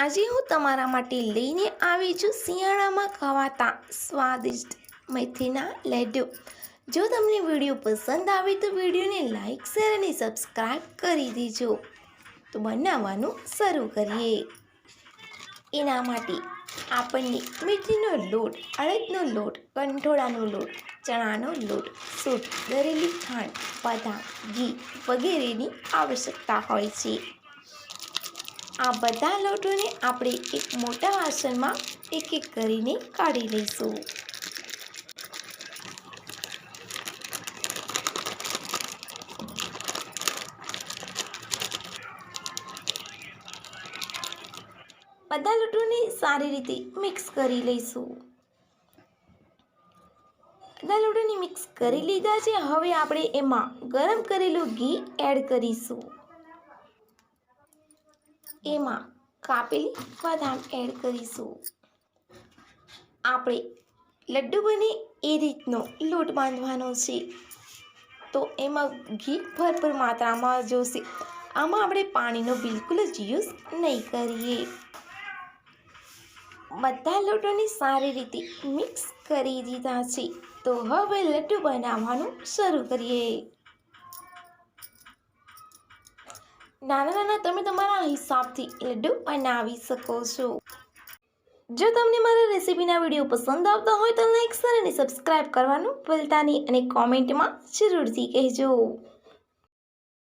આજે હું તમારા માટે લઈને આવી છું શિયાળામાં ખવાતા સ્વાદિષ્ટ મેથીના લડ્ડુ જો તમને વીડિયો પસંદ આવે તો વિડીયોને લાઇક શેર અને સબસ્ક્રાઈબ કરી દેજો. તો બનાવવાનું શરૂ કરીએ. એના માટે આપણને મેથીનો લોટ, અડદનો લોટ, કંઠોળાનો લોટ, ચણાનો લોટ સૂટ દરેલી ખાંડ, બદામ, ઘી વગેરેની આવશ્યકતા હોય છે. આ બધા લોટોને આપણે એક મોટા વાસણમાં એક એક કરીને કાઢી લઈશું. બધા લોટોને સારી રીતે મિક્સ કરી લઈશું. બધા લોટોને મિક્સ કરી લીધા છે. હવે આપણે એમાં ગરમ કરેલું ઘી એડ કરીશું. એમાં કાપેલી બદામ એડ કરીશું. આપણે લડ્ડુ બને એ રીતનો લોટ બાંધવાનો છે. તો એમાં ઘી ભરપૂર માત્રામાં જોશે. આમાં આપણે પાણીનો બિલકુલ જ યુઝ નહીં કરીએ. બધા લોટોને સારી રીતે મિક્સ કરી દીધા છે. તો હવે લડ્ડુ બનાવવાનું શરૂ કરીએ. નાના નાના, તમે તમારા હિસાબથી લડ્ડુ બનાવી શકો છો. જો તમને મારા રેસીપીના વીડિયો પસંદ આવતા હોય તો લાઈક શેર અને સબસ્ક્રાઈબ કરવાનું ભૂલતા નહીં અને કોમેન્ટમાં જરૂરથી કહેજો.